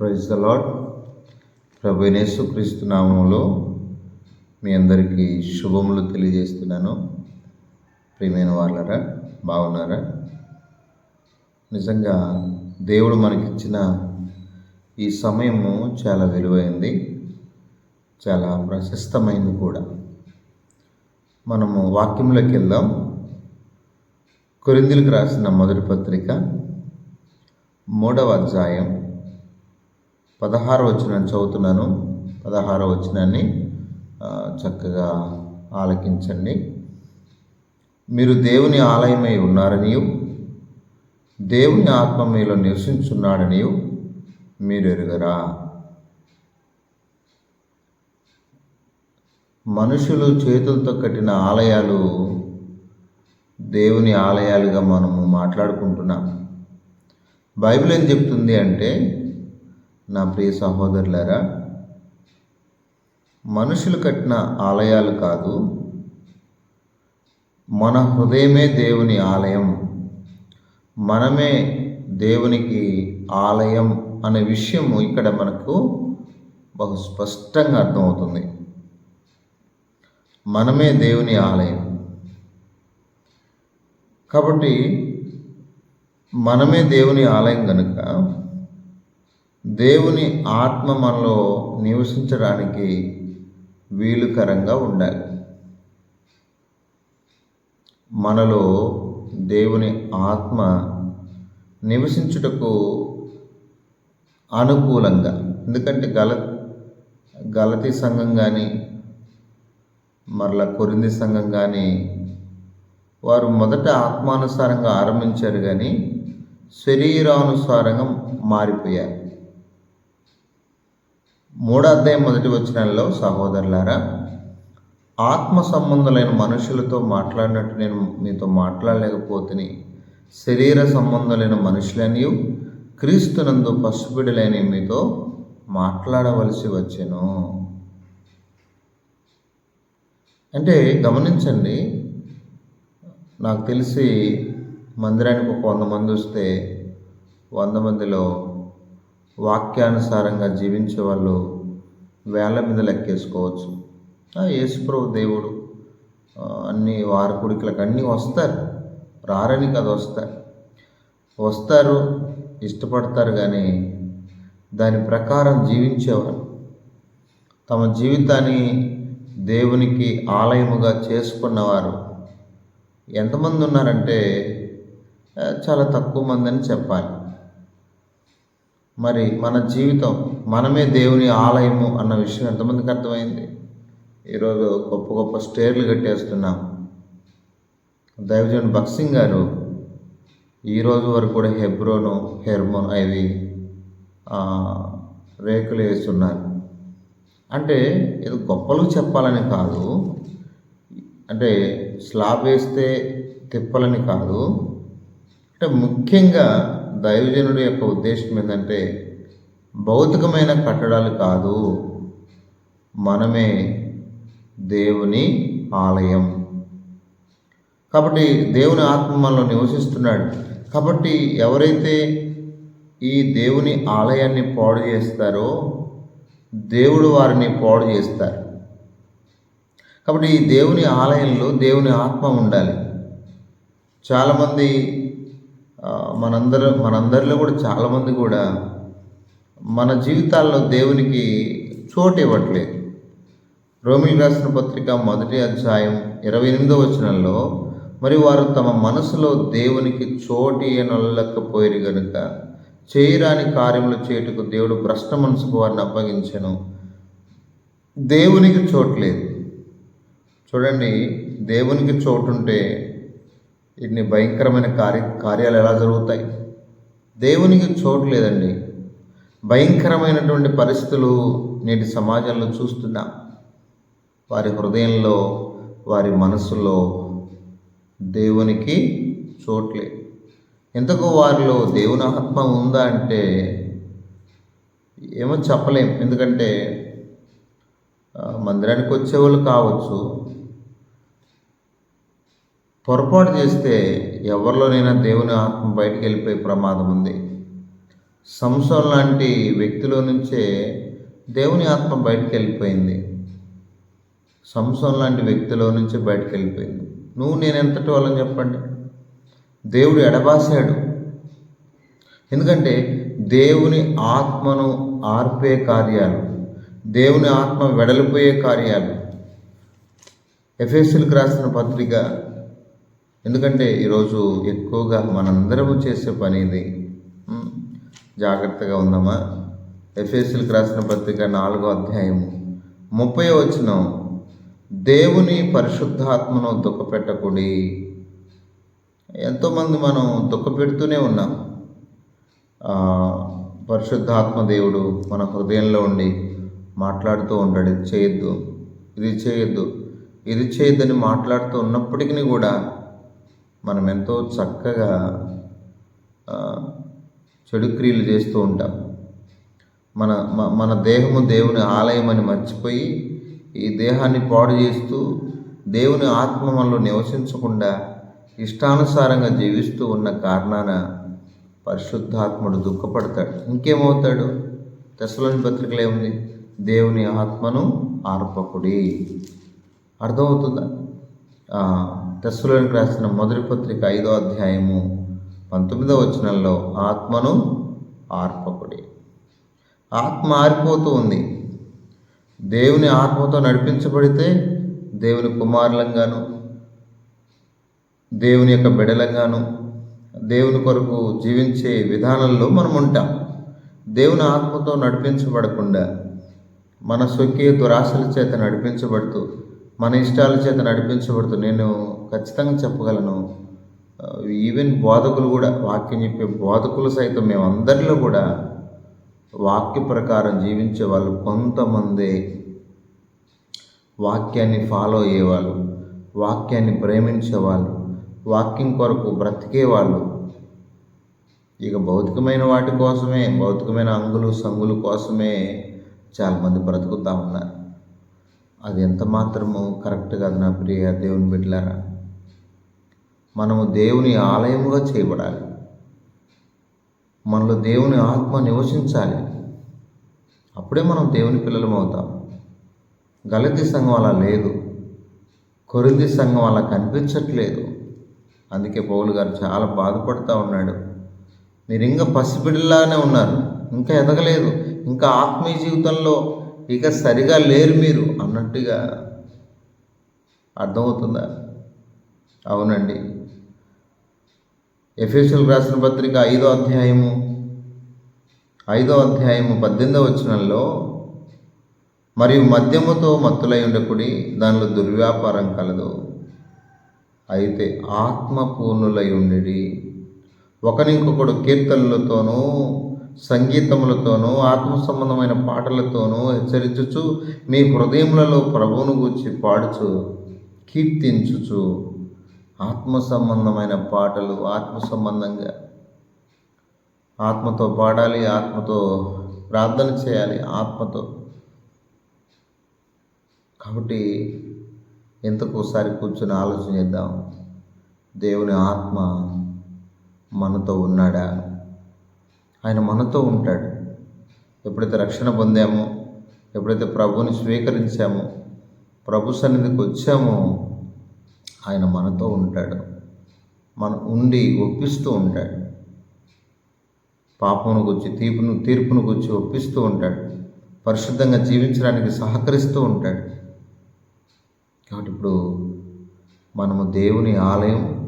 Praise the lord ప్రభు యేసుక్రీస్తు నామంలో మీ అందరికీ శుభములు తెలియజేస్తున్నాను. ప్రియమైన వాళ్ళరా బాగున్నారా? నిజంగా దేవుడు మనకిచ్చిన ఈ సమయము చాలా విలువైంది చాలా ప్రశస్తమైంది కూడా. మనము వాక్యంలోకి వెళ్దాం. కొరిందులకు రాసిన మొదటి పత్రిక మూడవ అధ్యాయం పదహారో వచనాన్ని చదువుతున్నాను. పదహారో వచనాన్ని చక్కగా ఆలకించండి. మీరు దేవుని ఆలయమై ఉన్నారనియు దేవుని ఆత్మ మీలో నివసించున్నాడనియు మీరు ఎరుగరా. మనుషులు చేతులతో కట్టిన ఆలయాలు దేవుని ఆలయాలుగా మనము మాట్లాడుకుంటున్నాం. బైబిల్ ఏం చెప్తుంది అంటే నా ప్రియ సహోదరులారా మనుషులు కట్టిన ఆలయాలు కాదు మన హృదయమే దేవుని ఆలయం మనమే దేవునికి ఆలయం అనే విషయం ఇక్కడ మనకు బహు స్పష్టంగా అర్థమవుతుంది. మనమే దేవుని ఆలయం. కాబట్టి మనమే దేవుని ఆలయం కనుక దేవుని ఆత్మ మనలో నివసించడానికి వీలుకరంగా ఉండాలి. మనలో దేవుని ఆత్మ నివసించుటకు అనుకూలంగా ఎందుకంటే గల గలతి సంఘం కానీ మరలా కొరింది సంఘం కానీ వారు మొదట ఆత్మానుసారంగా ఆరంభించారు కానీ శరీరానుసారంగా మారిపోయారు. మూడో అధ్యాయం మొదటి వచనంలో సహోదరులారా ఆత్మ సంబంధులైన మనుషులతో మాట్లాడినట్టు నేను మీతో మాట్లాడలేకపోతుని శరీర సంబంధులైన మనుషులని క్రీస్తునందు పసుపిడులైన మీతో మాట్లాడవలసి వచ్చాను. అంటే గమనించండి నాకు తెలిసి మందిరానికి ఒక వంద మంది వస్తే వంద మందిలో వాక్యానుసారంగా జీవించే వాళ్ళు వేల మీద లెక్కేసుకోవచ్చు. యేసుప్రభు దేవుడు అన్ని వారి అన్నీ వస్తారు. రారని కదా వస్తారు. వస్తారు ఇష్టపడతారు కానీ దాని ప్రకారం జీవించేవారు. తమ జీవితాన్ని దేవునికి ఆలయముగా చేసుకున్నవారు ఎంతమంది ఉన్నారంటే చాలా తక్కువ మంది అని చెప్పాలి. మరి మన జీవితం మనమే దేవుని ఆలయము అన్న విషయం ఎంతమందికి అర్థమైంది? ఈరోజు గొప్ప గొప్ప స్టేర్లు కట్టేస్తున్నాం. దైవజన్ బక్సింగ్ గారు ఈరోజు వరకు కూడా హెబ్రోను హెర్మోన్ అవి రేకులు వేస్తున్నారు. అంటే ఇది గొప్పలు చెప్పాలని కాదు. అంటే స్లాబ్ వేస్తే తిప్పాలని కాదు. అంటే ముఖ్యంగా దైవజనుడి యొక్క ఉద్దేశం ఏంటంటే భౌతికమైన కట్టడాలు కాదు. మనమే దేవుని ఆలయం. కాబట్టి దేవుని ఆత్మ మనలో నివసిస్తున్నాడు. కాబట్టి ఎవరైతే ఈ దేవుని ఆలయాన్ని పాడు చేస్తారో దేవుడు వారిని పాడు చేస్తారు. కాబట్టి ఈ దేవుని ఆలయంలో దేవుని ఆత్మ ఉండాలి. చాలామంది మనందరూ మనందరిలో కూడా చాలామంది కూడా మన జీవితాల్లో దేవునికి చోటు ఇవ్వట్లేదు. రోమిల్ రాసిన పత్రిక మొదటి అధ్యాయం ఇరవై ఎనిమిదో వచనంలో మరి వారు తమ మనసులో దేవునికి చోటు నొల్లకపోయిరు గనుక చేయరాని కార్యములు చేయుటకు దేవుడు భ్రష్ట మనసుకు వారిని అప్పగించను. దేవునికి చోటు లేదు. చూడండి దేవునికి చోటు ఉంటే ఇన్ని భయంకరమైన కార్య కార్యాలు ఎలా జరుగుతాయి? దేవునికి చోటు లేదండి. భయంకరమైనటువంటి పరిస్థితులు నేటి సమాజంలో చూస్తున్నాం. వారి హృదయంలో వారి మనసులో దేవునికి చోట్లే. ఎంతకు వారిలో దేవుని ఆత్మ ఉందా అంటే ఏమో చెప్పలేం. ఎందుకంటే మందిరానికి వచ్చేవాళ్ళు కావచ్చు పొరపాటు చేస్తే ఎవరిలోనైనా దేవుని ఆత్మ బయటికి వెళ్ళిపోయే ప్రమాదం ఉంది. సంసోన్ లాంటి వ్యక్తిలో నుంచే దేవుని ఆత్మ బయటికి వెళ్ళిపోయింది. సంసోన్ లాంటి వ్యక్తిలో నుంచే బయటకు వెళ్ళిపోయింది. నువ్వు నేను ఎంతటి వాళ్ళని చెప్పండి? దేవుడు ఎడబాసాడు ఎందుకంటే దేవుని ఆత్మను ఆర్పే కార్యాలు దేవుని ఆత్మ వెడలిపోయే కార్యాలు. ఎఫ్ఎస్ఎల్కి రాసిన పత్రిక ఎందుకంటే ఈరోజు ఎక్కువగా మనందరము చేసే పని ఇది. జాగ్రత్తగా ఉందామా ఎఫ్ఎస్సీలకు రాసిన పత్రిక నాలుగో అధ్యాయము ముప్పై వచ్చిన దేవుని పరిశుద్ధాత్మను దుఃఖపెట్టకుడి. ఎంతోమంది మనం దుఃఖపెడుతూనే ఉన్నాం. పరిశుద్ధాత్మ దేవుడు మన హృదయంలో ఉండి మాట్లాడుతూ ఉంటాడు ఇది చేయొద్దు ఇది చేయొద్దు ఇది చేయొద్దని మాట్లాడుతూ ఉన్నప్పటికీ కూడా మనం ఎంతో చక్కగా చెడు క్రియలు చేస్తూ ఉంటాం. మన మన దేహము దేవుని ఆలయం అని మర్చిపోయి ఈ దేహాన్ని పాడు చేస్తూ దేవుని ఆత్మ మనలో నివసించకుండా ఇష్టానుసారంగా జీవిస్తూ ఉన్న కారణాన పరిశుద్ధాత్ముడు దుఃఖపడతాడు. ఇంకేమవుతాడు? తెసలోని పత్రికలు ఏముంది? దేవుని ఆత్మను ఆర్పకుడి. అర్థమవుతుందా? తెస్సులోనికి రాసిన మొదటి పత్రిక ఐదో అధ్యాయము పంతొమ్మిదో వచనంలో ఆత్మను ఆర్పకుడి. ఆత్మ ఆరిపోతూ ఉంది. దేవుని ఆత్మతో నడిపించబడితే దేవుని కుమారులంగాను దేవుని యొక్క బిడలంగాను దేవుని కొరకు జీవించే విధానంలో మనం ఉంటాం. దేవుని ఆత్మతో నడిపించబడకుండా మన స్వకీయ దురాశల చేత నడిపించబడుతూ మన ఇష్టాల చేత నడిపించబడుతూ నేను ఖచ్చితంగా చెప్పగలను. ఈవెన్ బోధకులు కూడా వాక్యం చెప్పే బోధకులు సైతం మేమందరిలో కూడా వాక్య ప్రకారం జీవించే వాళ్ళు కొంతమంది. వాక్యాన్ని ఫాలో అయ్యేవాళ్ళు వాక్యాన్ని ప్రేమించేవాళ్ళు వాక్యం కొరకు బ్రతికేవాళ్ళు. ఇక భౌతికమైన వాటి కోసమే భౌతికమైన అంగులు సంగులు కోసమే చాలామంది బ్రతుకుతూ ఉన్నారు. అది ఎంత మాత్రము కరెక్ట్ కాదు నా ప్రియ దేవుని బిడ్డలారా. మనము దేవుని ఆలయముగా చేయబడాలి. మనలో దేవుని ఆత్మ నివసించాలి. అప్పుడే మనం దేవుని పిల్లలం అవుతాం. గలతి సంఘం అలా లేదు. కొరింది సంఘం అలా కనిపించట్లేదు. అందుకే పౌలు గారు చాలా బాధపడుతూ ఉన్నాడు. మీరు ఇంకా పసిబిడ్డలానే ఉన్నారు. ఇంకా ఎదగలేదు. ఇంకా ఆత్మీయ జీవితంలో ఇక సరిగా లేరు మీరు అన్నట్టుగా అర్థమవుతుందా? అవునండి. ఎఫ్ఎస్ఎల్ రాసిన పత్రిక ఐదో అధ్యాయము ఐదో అధ్యాయము పద్దెనిమిదవ వచనంలో మరియు మద్యముతో మత్తులై ఉండకుడి దానిలో దుర్వ్యాపారం కలదు. అయితే ఆత్మపూర్ణులై ఉండి ఒకనికొకడు కీర్తనలతోనూ సంగీతములతోనూ ఆత్మ సంబంధమైన పాటలతోనూ హెచ్చరించుచు మీ హృదయములలో ప్రభువును గూర్చి పాడుచు కీర్తించుచు ఆత్మ సంబంధమైన పాటలు ఆత్మ సంబంధంగా ఆత్మతో పాడాలి ఆత్మతో ప్రార్థన చేయాలి ఆత్మతో. కాబట్టి ఎంతకు ఒకసారి కూర్చొని ఆలోచన చేద్దాం. దేవుని ఆత్మ మనతో ఉన్నాడా? ఆయన మనతో ఉంటాడు. ఎప్పుడైతే రక్షణ పొందామో ఎప్పుడైతే ప్రభుని స్వీకరించామో ప్రభు సన్నిధికి వచ్చామో ఆయన మనతో ఉంటాడు. మన ఉండి ఒప్పిస్తూ ఉంటాడు. పాపమును గురించి తీర్పును తీర్పును గురించి ఒప్పిస్తూ ఉంటాడు. పరిశుద్ధంగా జీవించడానికి సహకరిస్తూ ఉంటాడు. కాబట్టి ఇప్పుడు మనము దేవుని ఆలయం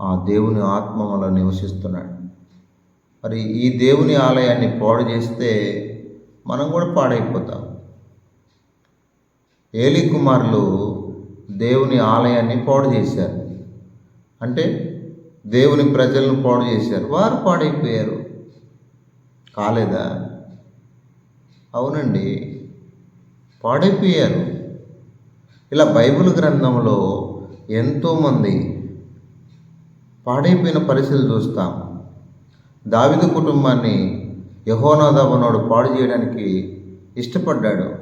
ఆ దేవుని ఆత్మ మనలో నివసిస్తున్నాడు. మరి ఈ దేవుని ఆలయాన్ని పాడు చేస్తే మనం కూడా పాడైపోతాం. ఏలి కుమారులు దేవుని ఆలయాన్ని పాడు చేశారు. అంటే దేవుని ప్రజలను పాడు చేశారు. వారు పాడైపోయారు. కాలేదా? అవునండి. పాడైపోయారు. ఇలా బైబిల్ గ్రంథంలో ఎంతోమంది పాడైపోయిన పరిస్థితులు చూస్తాం. దావిదు కుటుంబాన్ని యహోనాదాబనోడు పాడు చేయడానికి ఇష్టపడ్డాడు.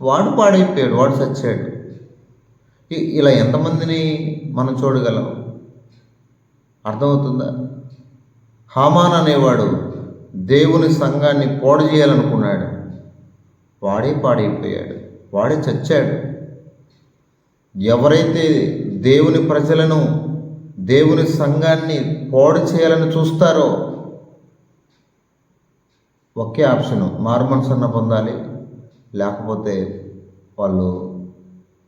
వాడు పాడైపోయాడు. వాడు చచ్చాడు. ఇలా ఎంతమందిని మనం చూడగలం? అర్థమవుతుందా? హామాన్ అనేవాడు దేవుని సంఘాన్ని పోడు చేయాలనుకున్నాడు. వాడే పాడైపోయాడు. వాడే చచ్చాడు. ఎవరైతే దేవుని ప్రజలను దేవుని సంఘాన్ని పోడు చేయాలని చూస్తారో ఒకే ఆప్షను మారుమనసన్న పొందాలి. లేకపోతే వాళ్ళు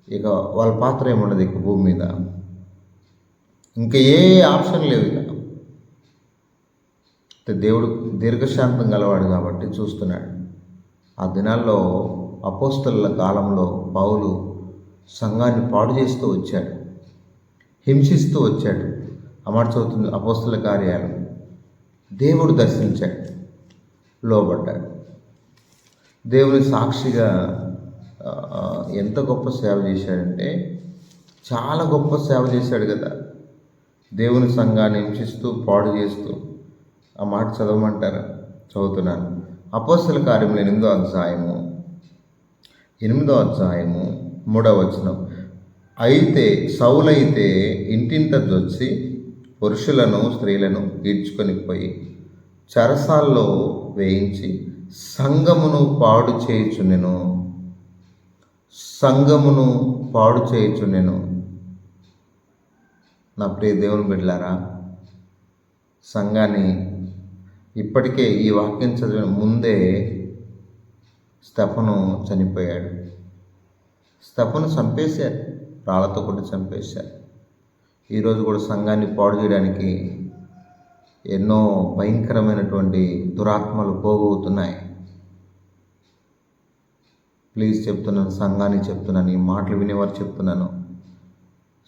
ఇక వాళ్ళ పాత్ర ఏముండదు ఇక భూమి మీద. ఇంకా ఏ ఆప్షన్ లేవు ఇక. దేవుడు దీర్ఘశాంతం గలవాడు కాబట్టి చూస్తున్నాడు. ఆ దినాల్లో అపోస్తల కాలంలో పౌలు సంఘాన్ని పాడు చేస్తూ వచ్చాడు. హింసిస్తూ వచ్చాడు. అమర్చవుతుంది అపోస్తుల అపోస్తల కార్యాలు దేవుడు దర్శించాడు. లోబడ్డాడు. దేవుని సాక్షిగా ఎంత గొప్ప సేవ చేశాడంటే చాలా గొప్ప సేవ చేశాడు కదా. దేవుని సంఘాన్ని హింసిస్తూ పాడు చేస్తూ ఆ మాట చదవమంటారు? చదువుతున్నాను. అపోస్తల కార్యములు ఎనిమిదో అధ్యాయము ఎనిమిదో అధ్యాయము మూడవ వచనం. అయితే సౌలైతే ఇంటింట వచ్చి పురుషులను స్త్రీలను ఈడ్చుకొని పోయి చరసాల్లో వేయించి సంగమును పాడు చేయుచుండెను. సంఘమును పాడు చేయొచ్చు నేను. నా ప్రియ దేవుని బిడ్డలారా సంఘాన్ని ఇప్పటికే ఈ వాక్యం చదివిన ముందే స్తఫను చనిపోయాడు. స్తఫను చంపేశారు రాళ్ళతో కొట్టి చంపేశారు. ఈరోజు కూడా సంఘాన్ని పాడు చేయడానికి ఎన్నో భయంకరమైనటువంటి దురాత్మలు పోగవుతున్నాయి. ప్లీజ్ చెప్తున్నాను సంఘాన్ని చెప్తున్నాను ఈ మాటలు వినేవారు చెప్తున్నాను.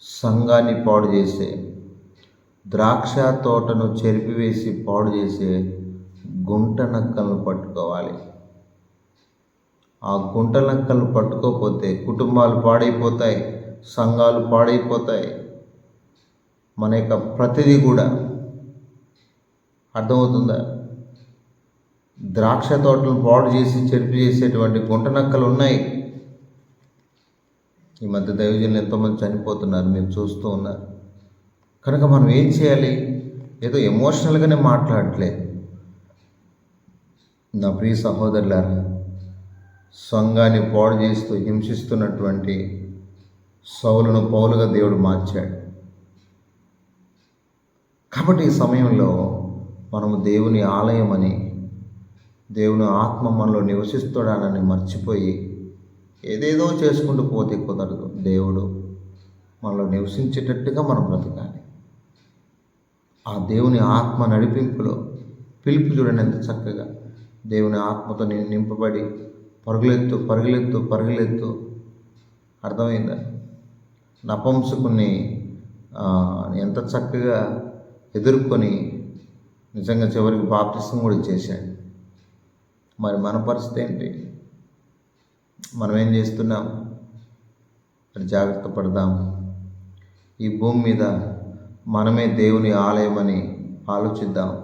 సంఘాన్ని పాడు చేసే ద్రాక్ష తోటను చెరిపివేసి పాడు చేసే గుంట నక్కలను పట్టుకోవాలి. ఆ గుంట నక్కలను పట్టుకోకపోతే కుటుంబాలు పాడైపోతాయి సంఘాలు పాడైపోతాయి. మన యొక్క ప్రతిదీ కూడా అర్థమవుతుందా? ద్రాక్ష తోటలను పాడు చేసి చెరుపు చేసేటువంటి గుంట నక్కలు ఉన్నాయి. ఈ మధ్య దైవజనులు ఎంతోమంది చనిపోతున్నారు మీరు చూస్తూ ఉన్నారు. కనుక మనం ఏం చేయాలి? ఏదో ఎమోషనల్గానే మాట్లాడట్లే నా ప్రియ సహోదరులారా సంఘాన్ని పాడు చేస్తూ హింసిస్తున్నటువంటి సౌలను పౌలుగా దేవుడు మార్చాడు. కాబట్టి ఈ సమయంలో మనము దేవుని ఆలయం అని దేవుని ఆత్మ మనలో నివసిస్తాడనని మర్చిపోయి ఏదేదో చేసుకుంటూ పోతే కుదరదు. దేవుడు మనలో నివసించేటట్టుగా మనం బ్రతకాలి. ఆ దేవుని ఆత్మ నడిపింపులో పిలుపు చూడండి ఎంత చక్కగా దేవుని ఆత్మతో నేను నింపబడి పరుగులెత్తు పరుగులెత్తు పరుగులెత్తు అర్థమైందా? నపంసుకుని ఎంత చక్కగా ఎదుర్కొని నిజంగా చివరికి బాప్తిసం కూడా చేశాడు. మరి మన పరిస్థితి ఏంటి? మనం ఏం చేస్తున్నాం? మరి జాగ్రత్త పడదాం. ఈ భూమి మీద మనమే దేవుని ఆలయం అని ఆలోచిద్దాం.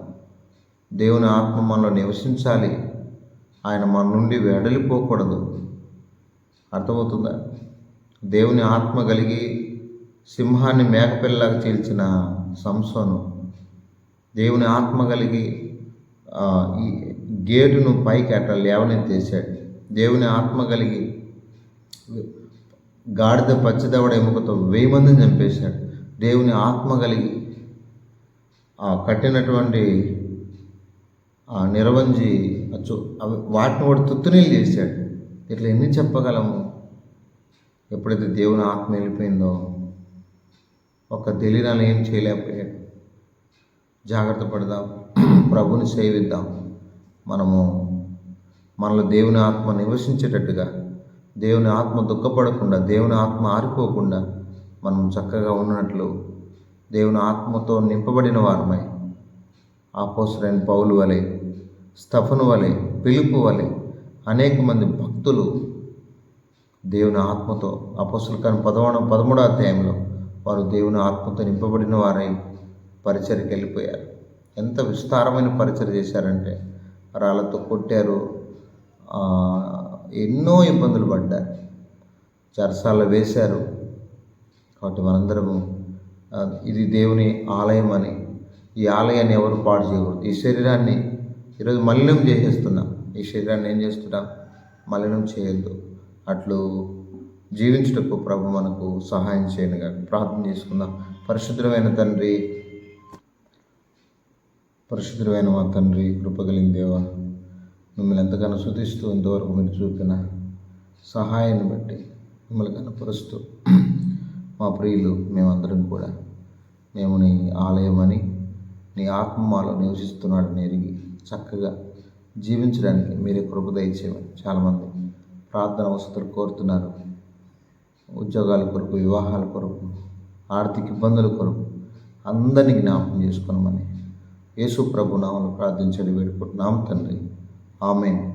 దేవుని ఆత్మ మనలో నివసించాలి. ఆయన మన నుండి వెడలిపోకూడదు. అర్థమవుతుందా? దేవుని ఆత్మ కలిగి సింహాన్ని మేకపిల్లలాగా చీల్చిన సంసోను. దేవుని ఆత్మ కలిగి ఈ గేటును పైకి అట్లా లేవనెత్తేసాడు దేవుని ఆత్మ కలిగి గాడిద పచ్చిదవడ ఎముకతో వెయ్యి మందిని చంపేశాడు. దేవుని ఆత్మ కలిగి ఆ కట్టినటువంటి ఆ నిరవంజి అచ్చు అవి వాటిని కూడా తుత్తునీళ్ళు చేశాడు. ఇట్లా ఎన్ని చెప్పగలము? ఎప్పుడైతే దేవుని ఆత్మ వెళ్ళిపోయిందో ఒక తెలియని ఏం చేయలేకపోయాడు. జాగ్రత్త పడదాం. ప్రభుని సేవిద్దాం. మనము మనలో దేవుని ఆత్మ నివసించేటట్టుగా దేవుని ఆత్మ దుఃఖపడకుండా దేవుని ఆత్మ ఆరిపోకుండా మనం చక్కగా ఉన్నట్లు దేవుని ఆత్మతో నింపబడిన వారమై ఆపోసరైన పౌలు వలె స్తఫను వలె పిలుపు వలె అనేక మంది భక్తులు దేవుని ఆత్మతో అపోసులు కానీ పదమూడు పదమూడో అధ్యాయంలో వారు దేవుని ఆత్మతో నింపబడిన వారై పరిచయకి వెళ్ళిపోయారు. ఎంత విస్తారమైన పరిచయం చేశారంటే రాళ్ళతో కొట్టారు. ఎన్నో ఇబ్బందులు పడ్డారు. చరసాల వేశారు. కాబట్టి మనందరము ఇది దేవుని ఆలయం అని ఈ ఆలయాన్ని ఎవరు పాడు చేయకూడదు. ఈ శరీరాన్ని ఈరోజు మలినం చేసేస్తున్నాం. ఈ శరీరాన్ని ఏం చేస్తున్నాం? మలినం చేయొద్దు. అట్లు జీవించుటకు ప్రభు మనకు సహాయం చేయను కానీ ప్రార్థన చేసుకుందాం. పరిశుద్ధమైన తండ్రి పరిశుద్ధమైన మా తండ్రి కృపగలిగిన దేవ మిమ్మల్ని ఎంతగానో శుతిస్తూ ఇంతవరకు మీరు చూపిన సహాయాన్ని బట్టి మిమ్మల్ని కనపరుస్తూ మా ప్రియులు మేమందరం కూడా మేము నీ ఆలయమని నీ ఆత్మ మాలో నివసిస్తున్నాడని ఎరిగి చక్కగా జీవించడానికి మీరే కృప దయచేయమని చాలామంది ప్రార్థన వసతులు కోరుతున్నారు. ఉద్యోగాల కొరకు వివాహాల కొరకు ఆర్థిక ఇబ్బందుల కొరకు అందరినీ జ్ఞాపకం చేసుకోనమని యేసు ప్రభు నామను ప్రార్థించడం వేడుకుంటున్నాం తండ్రి. ఆమెన్.